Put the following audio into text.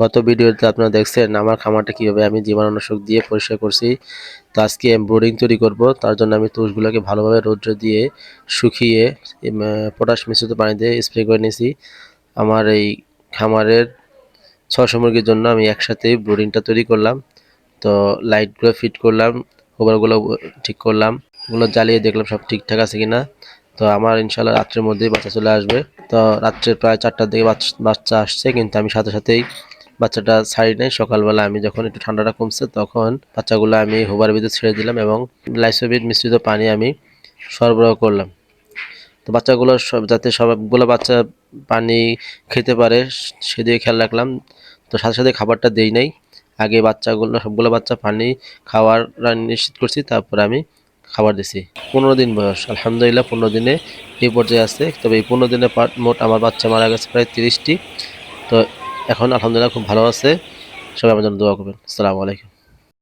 গত ভিডিওতে আপনারা দেখছেন আমার খামারটা কীভাবে আমি জীবাণুনাশক দিয়ে পরিষ্কার করছি। তো আজকে ব্রোডিং তৈরি করব, তার জন্য আমি তুষগুলোকে ভালোভাবে রৌদ্র দিয়ে শুকিয়ে পটাশ মিশ্রিত পানি দিয়ে স্প্রে করে নিয়েছি। আমার এই খামারের ছশো মুরগির জন্য আমি একসাথেই ব্রোডিংটা তৈরি করলাম। তো লাইটগুলো ফিট করলাম হোবারগুলো ঠিক করলাম ওগুলো জ্বালিয়ে দেখলাম সব ঠিকঠাক আছে কিনা। তো আমার ইনশাল্লাহ রাত্রের মধ্যেই বাচ্চা চলে আসবে। তো রাত্রের প্রায় চারটার দিকে বাচ- বাচ্চা আসছে, কিন্তু আমি সাথে সাথেই বাচ্চাটা ছাড়ি নাই। সকালবেলা আমি যখন একটু ঠান্ডাটা কমছে, তখন বাচ্চাগুলো আমি হোবার ভিতরে ছেড়ে দিলাম এবং লাইসোবিট মিশ্রিত পানি আমি সরবরাহ করলাম। তো বাচ্চাগুলো সব যাতে সবগুলো বাচ্চা পানি খেতে পারে, সেদিকে খেয়াল রাখলাম। তো সাথে সাথে খাবারটা দেই নাই। আগে বাচ্চাগুলো, সবগুলো বাচ্চা পানি খাওয়ার নিশ্চিত করছি, তারপর আমি খাবার দিছি। পনেরো দিন বয়স, আলহামদুলিল্লাহ পনেরো দিনে এই পর্যায়ে আছে। তবে এই পনেরো দিনে মোট আমার বাচ্চা মারা গেছে প্রায় তিরিশটি। তো এখন আলহামদুলিল্লাহ খুব ভালো আছে। সবাই আমার জন্য দোয়া করবেন। আসসালামু আলাইকুম।